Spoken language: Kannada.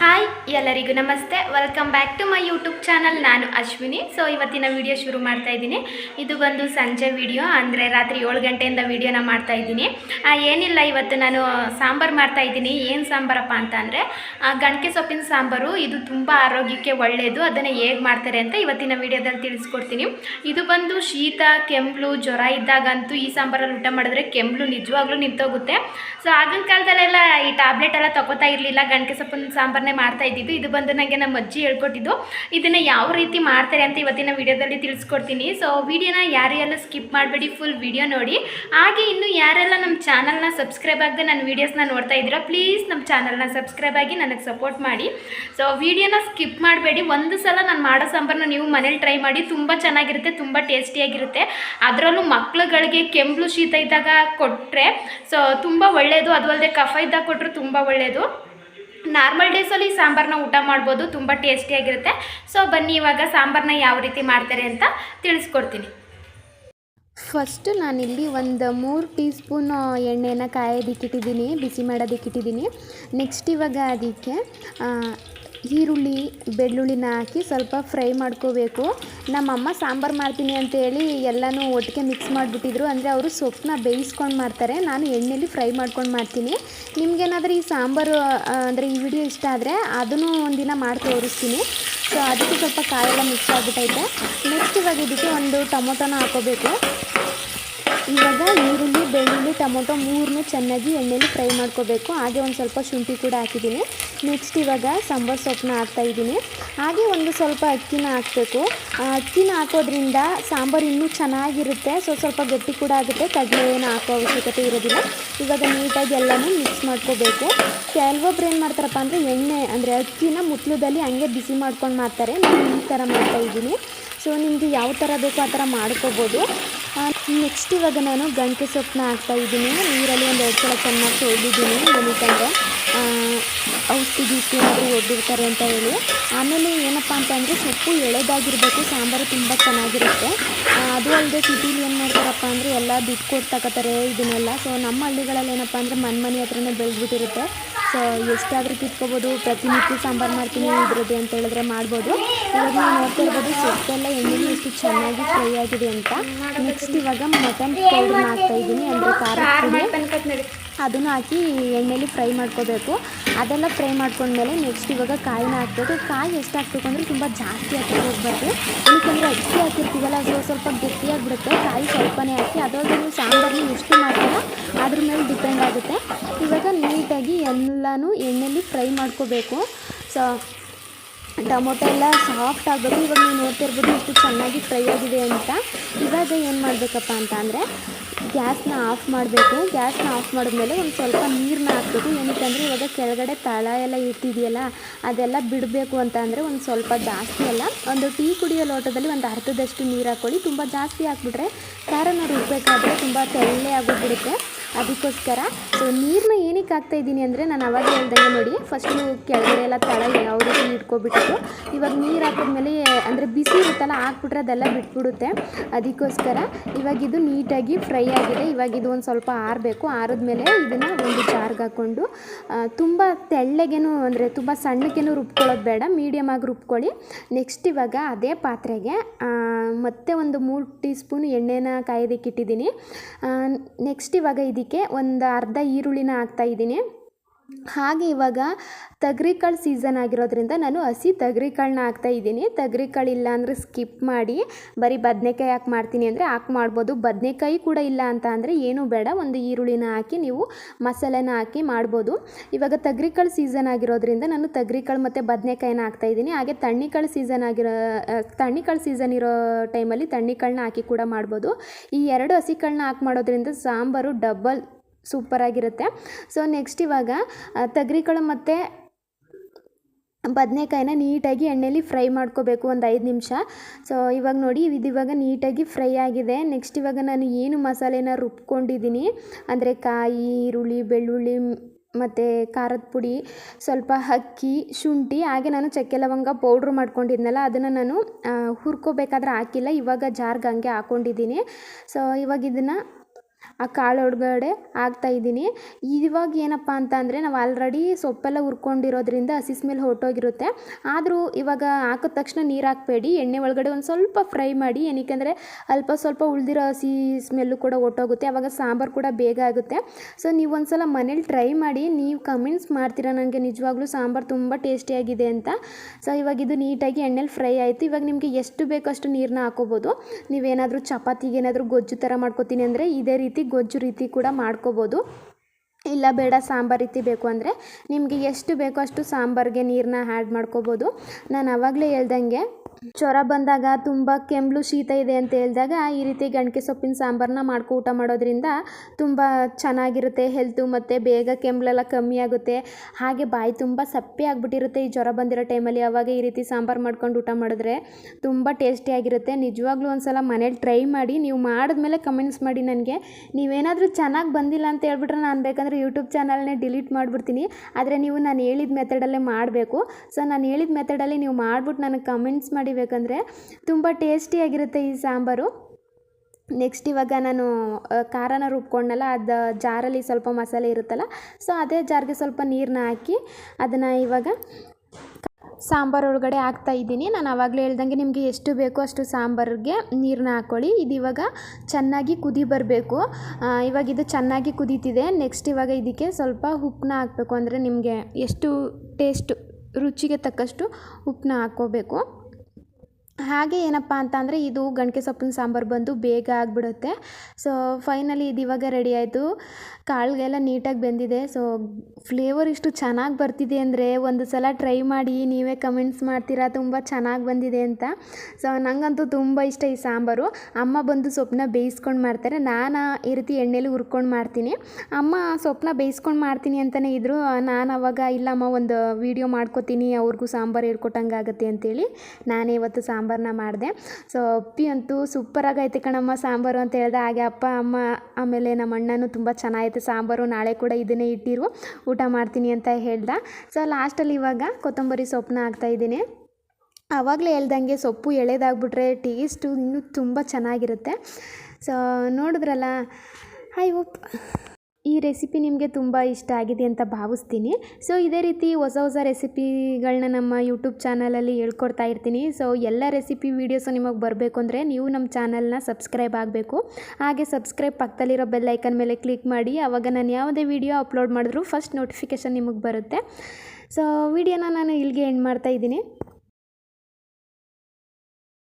ಹಾಯ್ ಎಲ್ಲರಿಗೂ ನಮಸ್ತೆ. Welcome back to my YouTube channel ನಾನು ಅಶ್ವಿನಿ. ಸೊ ಇವತ್ತಿನ ವಿಡಿಯೋ ಶುರು ಮಾಡ್ತಾ ಇದ್ದೀನಿ. ಇದು ಬಂದು ಸಂಜೆ ವಿಡಿಯೋ ಅಂದರೆ ರಾತ್ರಿ ಏಳು ಗಂಟೆಯಿಂದ ವಿಡಿಯೋನ ಮಾಡ್ತಾ ಇದ್ದೀನಿ. ಏನಿಲ್ಲ, ಇವತ್ತು ನಾನು ಸಾಂಬಾರು ಮಾಡ್ತಾ ಇದ್ದೀನಿ. ಏನು ಸಾಂಬಾರಪ್ಪ ಅಂತ ಅಂದರೆ ಗಣಕೆ ಸೊಪ್ಪಿನ ಸಾಂಬಾರು. ಇದು ತುಂಬ ಆರೋಗ್ಯಕ್ಕೆ ಒಳ್ಳೆಯದು ಅದನ್ನು ಹೇಗೆ ಮಾಡ್ತಾರೆ ಅಂತ ಇವತ್ತಿನ ವಿಡಿಯೋದಲ್ಲಿ ತಿಳಿಸ್ಕೊಡ್ತೀನಿ. ಇದು ಬಂದು ಶೀತ ಕೆಮ್ಮಲು ಜ್ವರ ಇದ್ದಾಗಂತೂ ಈ ಸಾಂಬಾರಲ್ಲಿ ಊಟ ಮಾಡಿದ್ರೆ ಕೆಮ್ಮಲು ನಿಜವಾಗ್ಲೂ ನಿಂತೋಗುತ್ತೆ. ಸೊ ಆಗಿನ ಕಾಲದಲ್ಲೆಲ್ಲ ಈ ಟ್ಯಾಬ್ಲೆಟ್ ಎಲ್ಲ ತಗೋತಾ ಇರಲಿಲ್ಲ ಗಣಕೆ ಸೊಪ್ಪಿನ ಸಾಂಬಾರನ್ನೇ ಮಾಡ್ತಾ ಇದ್ದಿದ್ದು ಇದು ಬಂದು ನನಗೆ ನಮ್ಮ ಅಜ್ಜಿ ಹೇಳ್ಕೊಟ್ಟಿದ್ದು. ಇದನ್ನು ಯಾವ ರೀತಿ ಮಾಡ್ತಾರೆ ಅಂತ ಇವತ್ತಿನ ವಿಡಿಯೋದಲ್ಲಿ ತಿಳಿಸ್ಕೊಡ್ತೀನಿ. ಸೊ ವಿಡಿಯೋನ ಯಾರೆಲ್ಲ ಸ್ಕಿಪ್ ಮಾಡಬೇಡಿ ಫುಲ್ ವಿಡಿಯೋ ನೋಡಿ. ಹಾಗೆ ಇನ್ನು ಯಾರೆಲ್ಲ ನಮ್ಮ ಚಾನಲ್ನ ಸಬ್ಸ್ಕ್ರೈಬ್ ಆಗದೆ ನನ್ನ ವೀಡಿಯೋಸ್ನ ನೋಡ್ತಾ ಇದ್ದೀರಾ ಪ್ಲೀಸ್ ನಮ್ಮ ಚಾನಲ್ನ ಸಬ್ಸ್ಕ್ರೈಬ್ ಆಗಿ ನನಗೆ ಸಪೋರ್ಟ್ ಮಾಡಿ. ಸೊ ವಿಡಿಯೋನ ಸ್ಕಿಪ್ ಮಾಡಬೇಡಿ. ಒಂದು ಸಲ ನಾನು ಮಾಡೋ ಸಾಂಬಾರನ್ನ ನೀವು ಮನೇಲಿ ಟ್ರೈ ಮಾಡಿ, ತುಂಬ ಚೆನ್ನಾಗಿರುತ್ತೆ, ತುಂಬ ಟೇಸ್ಟಿಯಾಗಿರುತ್ತೆ ಅದರಲ್ಲೂ ಮಕ್ಳುಗಳಿಗೆ ಕೆಂಬಲು ಶೀತ ಇದ್ದಾಗ ಕೊಟ್ಟರೆ ಸೊ ತುಂಬ ಒಳ್ಳೆಯದು ಅದು ಅಲ್ಲದೆ ಕಫ ಇದ್ದಾಗ ಕೊಟ್ಟರು ತುಂಬ ಒಳ್ಳೆಯದು ನಾರ್ಮಲ್ ಡೇಸಲ್ಲಿ ಸಾಂಬಾರನ್ನ ಊಟ ಮಾಡ್ಬೋದು, ತುಂಬ ಟೇಸ್ಟಿಯಾಗಿರುತ್ತೆ ಸೊ ಬನ್ನಿ, ಇವಾಗ ಸಾಂಬಾರನ್ನ ಯಾವ ರೀತಿ ಮಾಡ್ತಾರೆ ಅಂತ ತಿಳಿಸ್ಕೊಡ್ತೀನಿ. ಫಸ್ಟು ನಾನಿಲ್ಲಿ ಒಂದು ಮೂರು ಟೀ ಸ್ಪೂನ್ ಎಣ್ಣೆನ ಕಾಯೋದಿಕ್ಕಿಟ್ಟಿದ್ದೀನಿ, ಬಿಸಿ ಮಾಡೋದಿಕ್ಕಿಟ್ಟಿದ್ದೀನಿ. ನೆಕ್ಸ್ಟ್ ಇವಾಗ ಅದಕ್ಕೆ ಈರುಳ್ಳಿ, ಬೆಳ್ಳುಳ್ಳಿನ ಹಾಕಿ ಸ್ವಲ್ಪ ಫ್ರೈ ಮಾಡ್ಕೋಬೇಕು. ನಮ್ಮಮ್ಮ ಸಾಂಬಾರು ಮಾಡ್ತೀನಿ ಅಂತೇಳಿ ಎಲ್ಲನೂ ಒಟ್ಟಿಗೆ ಮಿಕ್ಸ್ ಮಾಡಿಬಿಟ್ಟಿದ್ರು. ಅಂದರೆ ಅವರು ಸೊಪ್ಪನ್ನ ಬೇಯಿಸ್ಕೊಂಡು ಮಾಡ್ತಾರೆ. ನಾನು ಎಣ್ಣೆಯಲ್ಲಿ ಫ್ರೈ ಮಾಡ್ಕೊಂಡು ಮಾಡ್ತೀನಿ. ನಿಮಗೇನಾದರೂ ಈ ಸಾಂಬಾರು ಅಂದರೆ ಈ ವಿಡಿಯೋ ಇಷ್ಟ ಆದರೆ ಅದನ್ನು ಒಂದಿನ ಮಾಡಿ ತೋರಿಸ್ತೀನಿ. ಸೊ ಅದಕ್ಕೆ ಸ್ವಲ್ಪ ಕಾಯೆಲ್ಲ ಮಿಕ್ಸ್ ಆಗಿಬಿಟ್ಟೈತೆ ನೆಕ್ಸ್ಟ್ ಇವಾಗ ಇದಕ್ಕೆ ಒಂದು ಟೊಮೊಟೊನ ಹಾಕೋಬೇಕು. ಇವಾಗ ಈರುಳ್ಳಿ, ಬೆಳ್ಳುಳ್ಳಿ, ಟೊಮೊಟೊ ಮೂರನ್ನೂ ಚೆನ್ನಾಗಿ ಎಣ್ಣೆಯಲ್ಲಿ ಫ್ರೈ ಮಾಡ್ಕೋಬೇಕು. ಹಾಗೆ ಒಂದು ಸ್ವಲ್ಪ ಶುಂಠಿ ಕೂಡ ಹಾಕಿದ್ದೀನಿ. ನೆಕ್ಸ್ಟ್ ಇವಾಗ ಸಾಂಬಾರು ಸೊಪ್ಪನ್ನ ಹಾಕ್ತಾಯಿದ್ದೀನಿ ಹಾಗೆ ಒಂದು ಸ್ವಲ್ಪ ಅಕ್ಕಿನ ಹಾಕಬೇಕು. ಅಕ್ಕಿನ ಹಾಕೋದ್ರಿಂದ ಸಾಂಬಾರು ಇನ್ನೂ ಚೆನ್ನಾಗಿರುತ್ತೆ. ಸೊ, ಸ್ವಲ್ಪ ಗಟ್ಟಿ ಕೂಡ ಆಗುತ್ತೆ. ಕಡಲೆ ಏನು ಹಾಕೋ ಅವಶ್ಯಕತೆ ಇರೋದಿಲ್ಲ. ಇವಾಗ ನೀಟಾಗಿ ಎಲ್ಲನೂ ಮಿಕ್ಸ್ ಮಾಡ್ಕೋಬೇಕು. ಕೆಲವೊಬ್ರು ಏನು ಮಾಡ್ತಾರಪ್ಪ ಅಂದರೆ ಎಣ್ಣೆ, ಅಂದರೆ ಅಕ್ಕಿನ ಮುತ್ಲದಲ್ಲಿ ಹಂಗೆ ಬಿಸಿ ಮಾಡ್ಕೊಂಡು ಮಾಡ್ತಾರೆ. ನಾನು ಈ ಥರ ಮಾಡ್ತಾಯಿದ್ದೀನಿ ಸೊ, ನಿಮಗೆ ಯಾವ ಥರ ಬೇಕೋ ಆ ಥರ ಮಾಡ್ಕೋಬೋದು. ನೆಕ್ಸ್ಟ್ ಇವಾಗ ನಾನು ಗಂಟೆ ಸೊಪ್ಪನ್ನ ಹಾಕ್ತಾ ಇದ್ದೀನಿ. ನೀರಲ್ಲಿ ಒಂದು ಎರಡು ಸಲ ಚೆನ್ನಾಗಿ ತೊಳೆದಿದ್ದೀನಿ. ಏನಕ್ಕಂದರೆ ಔಷಧಿ ಗೀಸ್ತಿ ಏನಾದರೂ ಒಡ್ಡಿರ್ತಾರೆ ಅಂತ ಹೇಳಿ. ಆಮೇಲೆ ಏನಪ್ಪ ಅಂತಂದರೆ, ಸೊಪ್ಪು ಎಳೆದಾಗಿರ್ಬೇಕು, ಸಾಂಬಾರು ತುಂಬ ಚೆನ್ನಾಗಿರುತ್ತೆ. ಅದು ಅಲ್ಲದೆ ಸಿಟಿಲಿ ಏನು ಮಾಡ್ತಾರಪ್ಪ ಅಂದರೆ, ಎಲ್ಲ ದುಡ್ಡು ಕೊಟ್ಟು ತಗೋತಾರೆ, ಇದನ್ನೆಲ್ಲ. ಸೊ ನಮ್ಮ ಹಳ್ಳಿಗಳಲ್ಲಿ ಏನಪ್ಪ ಅಂದರೆ ಮನೆ ಮನೆ ಹತ್ರನೇ ಬೆಳೆದ್ಬಿಟ್ಟಿರುತ್ತೆ. ಸೊ, ಎಷ್ಟಾದರೂ ಕಿತ್ಕೋಬೋದು, ಪ್ರತಿನಿತ್ಯ ಸಾಂಬಾರು ಮಾಡ್ತೀನಿ ಇದ್ರದ್ದು ಅಂತ ಹೇಳಿದ್ರೆ ಮಾಡ್ಬೋದು. ಇವಾಗ ನೀವು ನೋಡ್ತಾ ಇರ್ಬೋದು, ಸೊಪ್ಪೆಲ್ಲ ಎಣ್ಣೆಲಿ ಎಷ್ಟು ಚೆನ್ನಾಗಿ ಫ್ರೈ ಆಗಿದೆ ಅಂತ. ನೆಕ್ಸ್ಟ್ ಇವಾಗ ಮಟನ್ ಪೌಡ್ರನ್ನ ಹಾಕ್ತಾ ಇದ್ದೀನಿ, ಅಂದರೆ ಖಾರ ಅದನ್ನು ಹಾಕಿ ಎಣ್ಣೆಲಿ ಫ್ರೈ ಮಾಡ್ಕೋಬೇಕು. ಅದೆಲ್ಲ ಫ್ರೈ ಮಾಡ್ಕೊಂಡ್ಮೇಲೆ ನೆಕ್ಸ್ಟ್ ಇವಾಗ ಕಾಯಿನ ಹಾಕ್ಬೇಕು. ಕಾಯಿ ಎಷ್ಟು ಹಾಕ್ಬೇಕು ಅಂದರೆ ತುಂಬ ಜಾಸ್ತಿ ಹಾಕಿ ಹೋಗ್ಬಾರ್ದು ಏನಕ್ಕಂದರೆ ಅಕ್ಕಿ ಹಾಕಿರ್ತೀವಲ್ಲ, ಅದು ಸ್ವಲ್ಪ ಗಟ್ಟಿಯಾಗಿಬಿಡುತ್ತೆ. ಕಾಯಿ ಸ್ವಲ್ಪನೇ ಹಾಕಿ ಅದರೊಳಗೆ ನೀವು ಸಾಂಬಾರನ್ನ ಎಷ್ಟು ಮಾಡ್ತೀರೋ, ಅದ್ರ ಮೇಲೆ ಡಿಪೆಂಡ್ ಆಗುತ್ತೆ. ಇವಾಗ ನೀಟಾಗಿ ಎಲ್ಲನೂ ಎಣ್ಣೆಲಿ ಫ್ರೈ ಮಾಡ್ಕೋಬೇಕು. ಸೊ ಟೊಮೊಟೊ ಎಲ್ಲ ಸಾಫ್ಟ್ ಆಗಬೇಕು. ಇವಾಗ ನೀವು ನೋಡ್ತಿರ್ಬೋದು ಇಷ್ಟು ಚೆನ್ನಾಗಿ ಫ್ರೈ ಆಗಿದೆ ಅಂತ. ಇವಾಗ ಏನು ಮಾಡಬೇಕಪ್ಪ ಅಂತ ಅಂದರೆ ಗ್ಯಾಸ್ನ ಆಫ್ ಮಾಡಬೇಕು. ಗ್ಯಾಸ್ನ ಆಫ್ ಮಾಡಿದ್ಮೇಲೆ ಒಂದು ಸ್ವಲ್ಪ ನೀರನ್ನ ಹಾಕಬೇಕು. ಏನಕ್ಕಂದರೆ ಇವಾಗ ಕೆಳಗಡೆ ತಳ ಎಲ್ಲ ಇಟ್ಟಿದೆಯಲ್ಲ, ಅದೆಲ್ಲ ಬಿಡಬೇಕು ಅಂತ ಅಂದರೆ ಒಂದು ಸ್ವಲ್ಪ ಜಾಸ್ತಿ ಅಲ್ಲ. ಒಂದು ಟೀ ಕುಡಿಯೋ ಲೋಟದಲ್ಲಿ ಒಂದು ಅರ್ಧದಷ್ಟು ನೀರು ಹಾಕ್ಕೊಳ್ಳಿ ತುಂಬ ಜಾಸ್ತಿ ಹಾಕ್ಬಿಟ್ರೆ ಖಾರನ ರುಬ್ಬಬೇಕಾದ್ರೆ ತುಂಬ ತೆಳ್ಳೆ ಆಗೋಗ್ಬಿಡುತ್ತೆ. ಅದಕ್ಕೋಸ್ಕರ ಸೊ ನೀರನ್ನ ಏನಕ್ಕೆ ಹಾಕ್ತಾ ಇದ್ದೀನಿ ಅಂದರೆ ನಾನು ಅವಾಗ ಹೇಳ್ದಂಗೆ ನೋಡಿ ಫಸ್ಟು ಕೆಳಗಡೆ ಎಲ್ಲ ತಳ ಯಾವ ರೀತಿ ಇಟ್ಕೊಬಿಟ್ಟಿತ್ತು ಇವಾಗ ನೀರು ಹಾಕಿದ್ಮೇಲೆ ಅಂದರೆ ಬಿಸಿ ಇರುತ್ತಲ್ಲ, ಹಾಕ್ಬಿಟ್ರೆ ಅದೆಲ್ಲ ಬಿಟ್ಬಿಡುತ್ತೆ. ಅದಕ್ಕೋಸ್ಕರ ಇವಾಗ ಇದು ನೀಟಾಗಿ ಫ್ರೈ ಆಗಿದೆ. ಇವಾಗ ಇದು ಒಂದು ಸ್ವಲ್ಪ ಆರಬೇಕು. ಆರಿದ್ಮೇಲೆ ಇದನ್ನು ಒಂದು ಜಾರ್ಗೆ ಹಾಕ್ಕೊಂಡು ತುಂಬ ತೆಳ್ಳಗೇನು ಅಂದರೆ ತುಂಬ ಸಣ್ಣಕ್ಕೇನು ರುಬ್ಕೊಳ್ಳೋದು ಬೇಡ. ಮೀಡಿಯಮ್ ಆಗಿ ರುಬ್ಕೊಳ್ಳಿ. ನೆಕ್ಸ್ಟ್ ಇವಾಗ ಅದೇ ಪಾತ್ರೆಗೆ ಮತ್ತೆ ಒಂದು ಮೂರು ಟೀ ಸ್ಪೂನ್ ಎಣ್ಣೆನ ಕಾಯೋದಕ್ಕಿಟ್ಟಿದ್ದೀನಿ ನೆಕ್ಸ್ಟ್ ಇವಾಗ ಇದಕ್ಕೆ ಒಂದು ಅರ್ಧ ಈರುಳ್ಳಿನ ಹಾಕ್ತಾ ಇದ್ದೀನಿ. ಹಾಗೆ ಇವಾಗ ಕಾಳು ಸೀಸನ್ ಆಗಿರೋದ್ರಿಂದ ನಾನು ಹಸಿ ತೊಗರಿಕಾಳನ್ನ ಹಾಕ್ತಾ ಇದ್ದೀನಿ. ತಗ್ರಿಕಾಳು ಇಲ್ಲ ಅಂದರೆ ಸ್ಕಿಪ್ ಮಾಡಿ, ಬರೀ ಬದನೆಕಾಯಿ ಹಾಕಿ ಮಾಡ್ತೀನಿ ಅಂದರೆ ಹಾಕಿ ಮಾಡ್ಬೋದು. ಬದನೆಕಾಯಿ ಕೂಡ ಇಲ್ಲ ಅಂತ ಅಂದರೆ ಏನೂ ಬೇಡ. ಒಂದು ಈರುಳ್ಳಿನ ಹಾಕಿ ನೀವು ಮಸಾಲೆನ ಹಾಕಿ ಮಾಡ್ಬೋದು. ಇವಾಗ ಕಾಳು ಸೀಸನ್ ಆಗಿರೋದ್ರಿಂದ ನಾನು ತಗ್ರಿಕಾಳು ಮತ್ತು ಬದನೆಕಾಯಿನ ಹಾಕ್ತಾ ಇದ್ದೀನಿ. ಹಾಗೆ ತಣ್ಣಿಕಾಳು ಸೀಸನ್ ಆಗಿರೋ ತಣ್ಣಿಕಾಳು ಸೀಸನ್ ಇರೋ ಟೈಮಲ್ಲಿ ತಣ್ಣಿಕಾಳನ್ನ ಹಾಕಿ ಕೂಡ ಮಾಡ್ಬೋದು. ಈ ಎರಡು ಹಸಿಕಾಳನ್ನ ಹಾಕಿ ಮಾಡೋದ್ರಿಂದ ಸಾಂಬಾರು ಡಬಲ್ ಸೂಪರಾಗಿರುತ್ತೆ ಸೊ ನೆಕ್ಸ್ಟ್ ಇವಾಗ ತೊಗರಿಕಾಳು ಮತ್ತು ಬದನೆಕಾಯಿನ ನೀಟಾಗಿ ಎಣ್ಣೆಲಿ ಫ್ರೈ ಮಾಡ್ಕೋಬೇಕು ಒಂದು ಐದು ನಿಮಿಷ. ಸೊ ಇವಾಗ ನೋಡಿ, ಇದು ಇವಾಗ ನೀಟಾಗಿ ಫ್ರೈ ಆಗಿದೆ. ನೆಕ್ಸ್ಟ್ ಇವಾಗ ನಾನು ಏನು ಮಸಾಲೆನ ರುಬ್ಕೊಂಡಿದ್ದೀನಿ, ಅಂದರೆ ಕಾಯಿ, ಈರುಳ್ಳಿ, ಬೆಳ್ಳುಳ್ಳಿ, ಮತ್ತು ಖಾರದ ಪುಡಿ, ಸ್ವಲ್ಪ ಅಕ್ಕಿ, ಶುಂಠಿ, ಹಾಗೆ ನಾನು ಚಕ್ಕೆ ಲವಂಗ ಪೌಡ್ರ್ ಮಾಡ್ಕೊಂಡಿದ್ನಲ್ಲ, ಅದನ್ನು ನಾನು ಹುರ್ಕೋಬೇಕಾದ್ರೆ ಹಾಕಿಲ್ಲ. ಇವಾಗ ಜಾರ್ಗೆ ಹಂಗೆ ಹಾಕ್ಕೊಂಡಿದ್ದೀನಿ ಸೊ ಇವಾಗ ಇದನ್ನು ಆ ಕಾಳು ಒಳಗಡೆ ಹಾಕ್ತಾಯಿದ್ದೀನಿ ಇವಾಗ ಏನಪ್ಪ ಅಂತ ಅಂದರೆ ನಾವು ಆಲ್ರೆಡಿ ಸೊಪ್ಪೆಲ್ಲ ಹುರ್ಕೊಂಡಿರೋದ್ರಿಂದ ಹಸಿ ಸ್ಮೆಲ್ ಹೊರ್ಟೋಗಿರುತ್ತೆ. ಆದರೂ ಇವಾಗ ಹಾಕಿದ ತಕ್ಷಣ ನೀರು ಹಾಕಬೇಡಿ. ಎಣ್ಣೆ ಒಳಗಡೆ ಒಂದು ಸ್ವಲ್ಪ ಫ್ರೈ ಮಾಡಿ, ಏನಕ್ಕೆ ಅಲ್ಪ ಸ್ವಲ್ಪ ಉಳಿದಿರೋ ಹಸಿ ಸ್ಮೆಲ್ಲು ಕೂಡ ಹೊಟ್ಟೋಗುತ್ತೆ ಆವಾಗ ಸಾಂಬಾರು ಕೂಡ ಬೇಗ ಆಗುತ್ತೆ. ಸೊ ನೀವು ಒಂದ್ಸಲ ಮನೇಲಿ ಟ್ರೈ ಮಾಡಿ, ನೀವು ಕಮೆಂಟ್ಸ್ ಮಾಡ್ತೀರಾ ನನಗೆ ನಿಜವಾಗ್ಲೂ ಸಾಂಬಾರು ತುಂಬ ಟೇಸ್ಟಿಯಾಗಿದೆ ಅಂತ. ಸೊ ಇವಾಗ ಇದು ನೀಟಾಗಿ ಎಣ್ಣೆಲಿ ಫ್ರೈ ಆಯಿತು. ಇವಾಗ ನಿಮಗೆ ಎಷ್ಟು ಬೇಕೋ ಅಷ್ಟು ನೀರನ್ನ ಹಾಕೋಬೋದು. ನೀವೇನಾದರೂ ಚಪಾತಿಗೆ ಏನಾದರೂ ಗೊಜ್ಜು ಥರ ಮಾಡ್ಕೋತೀನಿ ಅಂದರೆ ಇದೇ ರೀತಿ ಗೊಜ್ಜು ರೀತಿ ಕೂಡ ಮಾಡ್ಕೋಬೋದು. ಇಲ್ಲ, ಬೇಡ, ಸಾಂಬಾರು ರೀತಿ ಬೇಕು ಅಂದರೆ ನಿಮಗೆ ಎಷ್ಟು ಬೇಕೋ ಅಷ್ಟು ಸಾಂಬಾರಿಗೆ ನೀರನ್ನ ಆ್ಯಡ್ ಮಾಡ್ಕೋಬೋದು. ನಾನು ಆವಾಗಲೇ ಹೇಳ್ದಂಗೆ ಜ್ವರ ಬಂದಾಗ ತುಂಬ ಕೆಮ್ಮಲು ಶೀತ ಇದೆ ಅಂತ ಹೇಳಿದಾಗ ಈ ರೀತಿ ಗಣಕೆ ಸೊಪ್ಪಿನ ಸಾಂಬಾರನ್ನ ಮಾಡ್ಕೊ ಊಟ ಮಾಡೋದ್ರಿಂದ ತುಂಬ ಚೆನ್ನಾಗಿರುತ್ತೆ ಹೆಲ್ತು ಮತ್ತು ಬೇಗ ಕೆಮ್ಮಲೆಲ್ಲ ಕಮ್ಮಿ ಆಗುತ್ತೆ. ಹಾಗೆ ಬಾಯಿ ತುಂಬ ಸಪ್ಪೆ ಆಗಿಬಿಟ್ಟಿರುತ್ತೆ ಈ ಜ್ವರ ಬಂದಿರೋ ಟೈಮಲ್ಲಿ ಅವಾಗ ಈ ರೀತಿ ಸಾಂಬಾರು ಮಾಡ್ಕೊಂಡು ಊಟ ಮಾಡಿದ್ರೆ ತುಂಬ ಟೇಸ್ಟಿಯಾಗಿರುತ್ತೆ ನಿಜವಾಗ್ಲೂ ಒಂದು ಸಲ ಮನೇಲಿ ಟ್ರೈ ಮಾಡಿ, ನೀವು ಮಾಡಿದ್ಮೇಲೆ ಕಮೆಂಟ್ಸ್ ಮಾಡಿ ನನಗೆ. ನೀವೇನಾದರೂ ಚೆನ್ನಾಗಿ ಬಂದಿಲ್ಲ ಅಂತ ಹೇಳ್ಬಿಟ್ರೆ ನಾನು ಬೇಕಂದರೆ ಯೂಟ್ಯೂಬ್ ಚಾನಲ್ನೇ ಡಿಲೀಟ್ ಮಾಡಿಬಿಡ್ತೀನಿ. ಆದರೆ ನೀವು ನಾನು ಹೇಳಿದ ಮೆಥಡಲ್ಲೇ ಮಾಡಬೇಕು. ಸೊ ನಾನು ಹೇಳಿದ ಮೆಥಡಲ್ಲಿ ನೀವು ಮಾಡಿಬಿಟ್ಟು ನನಗೆ ಕಮೆಂಟ್ಸ್ ಮಾಡಿ. ಬೇಕಂದರೆ ತುಂಬ ಟೇಸ್ಟಿಯಾಗಿರುತ್ತೆ ಈ ಸಾಂಬಾರು. ನೆಕ್ಸ್ಟ್ ಇವಾಗ ನಾನು ಖಾರನ ರುಬ್ಕೊಂಡಲ್ಲ ಅದು ಜಾರಲ್ಲಿ ಸ್ವಲ್ಪ ಮಸಾಲೆ ಇರುತ್ತಲ್ಲ ಸೊ ಅದೇ ಜಾರ್ಗೆ ಸ್ವಲ್ಪ ನೀರನ್ನ ಹಾಕಿ ಅದನ್ನು ಇವಾಗ ಸಾಂಬಾರು ಒಳಗಡೆ ಹಾಕ್ತಾ ಇದ್ದೀನಿ. ನಾನು ಆವಾಗಲೇ ಹೇಳ್ದಂಗೆ ನಿಮಗೆ ಎಷ್ಟು ಬೇಕೋ ಅಷ್ಟು ಸಾಂಬಾರಿಗೆ ನೀರನ್ನ ಹಾಕ್ಕೊಳ್ಳಿ ಇದು ಇವಾಗ ಚೆನ್ನಾಗಿ ಕುದಿ ಬರಬೇಕು. ಇವಾಗ ಇದು ಚೆನ್ನಾಗಿ ಕುದೀತಿದೆ. ನೆಕ್ಸ್ಟ್ ಇವಾಗ ಇದಕ್ಕೆ ಸ್ವಲ್ಪ ಉಪ್ಪನ್ನ ಹಾಕಬೇಕು. ಅಂದರೆ ನಿಮಗೆ ಎಷ್ಟು ಟೇಸ್ಟ್ ರುಚಿಗೆ ತಕ್ಕಷ್ಟು ಉಪ್ಪನ್ನ ಹಾಕ್ಕೋಬೇಕು. ಹಾಗೆ ಏನಪ್ಪ ಅಂತ ಅಂದರೆ ಇದು ಗಣಕೆ ಸೊಪ್ಪಿನ ಸಾಂಬಾರು ಬಂದು ಬೇಗ ಆಗಿಬಿಡುತ್ತೆ. ಸೊ ಫೈನಲಿ ಇದು ಇವಾಗ ರೆಡಿ ಆಯಿತು. ಕಾಳಿಗೆಲ್ಲ ನೀಟಾಗಿ ಬೆಂದಿದೆ. ಸೊ ಫ್ಲೇವರ್ ಇಷ್ಟು ಚೆನ್ನಾಗಿ ಬರ್ತಿದೆ ಅಂದರೆ ಒಂದು ಸಲ ಟ್ರೈ ಮಾಡಿ, ನೀವೇ ಕಮೆಂಟ್ಸ್ ಮಾಡ್ತೀರಾ? ತುಂಬ ಚೆನ್ನಾಗಿ ಬಂದಿದೆ ಅಂತ. ಸೊ ನನಗಂತೂ ತುಂಬ ಇಷ್ಟ ಈ ಸಾಂಬಾರು. ಅಮ್ಮ ಬಂದು ಸೊಪ್ಪನ್ನ ಬೇಯಿಸ್ಕೊಂಡು ಮಾಡ್ತಾರೆ. ನಾನು ಈ ರೀತಿ ಎಣ್ಣೆಲಿ ಹುರ್ಕೊಂಡು ಮಾಡ್ತೀನಿ. ಅಮ್ಮ ಸೊಪ್ಪನ್ನ ಬೇಯಿಸ್ಕೊಂಡು ಮಾಡ್ತೀನಿ ಅಂತಲೇ ಇದ್ದರು ನಾನು ಅವಾಗ, ಇಲ್ಲಮ್ಮ, ಒಂದು ವೀಡಿಯೋ ಮಾಡ್ಕೋತೀನಿ, ಅವ್ರಿಗೂ ಸಾಂಬಾರು ಹೇಳ್ಕೊಟ್ಟಂಗೆ ಆಗುತ್ತೆ ಅಂತೇಳಿ ನಾನೇ ಇವತ್ತು ಸಾಂಬಾರನ್ನ ಮಾಡಿದೆ. ಸೊ ಅಪ್ಪಿ ಅಂತೂ ಸೂಪರಾಗೈತೆ ಕಣಮ್ಮ ಸಾಂಬಾರು ಅಂತ ಹೇಳ್ದೆ. ಹಾಗೆ ಅಪ್ಪ, ಅಮ್ಮ, ಆಮೇಲೆ ನಮ್ಮ ಅಣ್ಣನೂ ತುಂಬ ಚೆನ್ನಾಗೈತೆ ಸಾಂಬಾರು. ನಾಳೆ ಕೂಡ ಇದನ್ನೇ ಇಟ್ಟಿರು. ಊಟ ಮಾಡ್ತೀನಿ ಅಂತ ಹೇಳ್ದೆ. ಸೊ ಲಾಸ್ಟಲ್ಲಿ ಇವಾಗ ಕೊತ್ತಂಬರಿ ಸೊಪ್ಪನ್ನ ಹಾಕ್ತಾಯಿದ್ದೀನಿ ಆವಾಗಲೇ ಹೇಳ್ದಂಗೆ ಸೊಪ್ಪು ಎಳೆದಾಗ್ಬಿಟ್ರೆ ಟೇಸ್ಟು ಇನ್ನೂ ತುಂಬ ಚೆನ್ನಾಗಿರುತ್ತೆ. ಸೊ ನೋಡಿದ್ರಲ್ಲ? ಐ ಹೋಪ್ ಈ ರೆಸಿಪಿ ನಿಮಗೆ ತುಂಬ ಇಷ್ಟ ಆಗಿದೆ ಅಂತ ಭಾವಿಸ್ತೀನಿ. ಸೊ ಇದೇ ರೀತಿ ಹೊಸ ಹೊಸ ರೆಸಿಪಿಗಳನ್ನ ನಮ್ಮ ಯೂಟ್ಯೂಬ್ ಚಾನಲಲ್ಲಿ ಹೇಳ್ಕೊಡ್ತಾ ಇರ್ತೀನಿ. ಸೊ ಎಲ್ಲ ರೆಸಿಪಿ ವೀಡಿಯೋಸು ನಿಮಗೆ ಬರಬೇಕು ಅಂದರೆ ನೀವು ನಮ್ಮ ಚಾನಲ್ನ ಸಬ್ಸ್ಕ್ರೈಬ್ ಆಗಬೇಕು. ಹಾಗೆ ಸಬ್ಸ್ಕ್ರೈಬ್ ಪಕ್ಕದಲ್ಲಿರೋ ಬೆಲ್ ಐಕನ್ ಮೇಲೆ ಕ್ಲಿಕ್ ಮಾಡಿ. ಆವಾಗ ನಾನು ಯಾವುದೇ ವೀಡಿಯೋ ಅಪ್ಲೋಡ್ ಮಾಡಿದ್ರೂ ಫಸ್ಟ್ ನೋಟಿಫಿಕೇಷನ್ ನಿಮಗೆ ಬರುತ್ತೆ. ಸೊ ವಿಡಿಯೋನ ನಾನು ಇಲ್ಲಿಗೆ ಎಂಡ್ ಮಾಡ್ತಾ ಇದ್ದೀನಿ.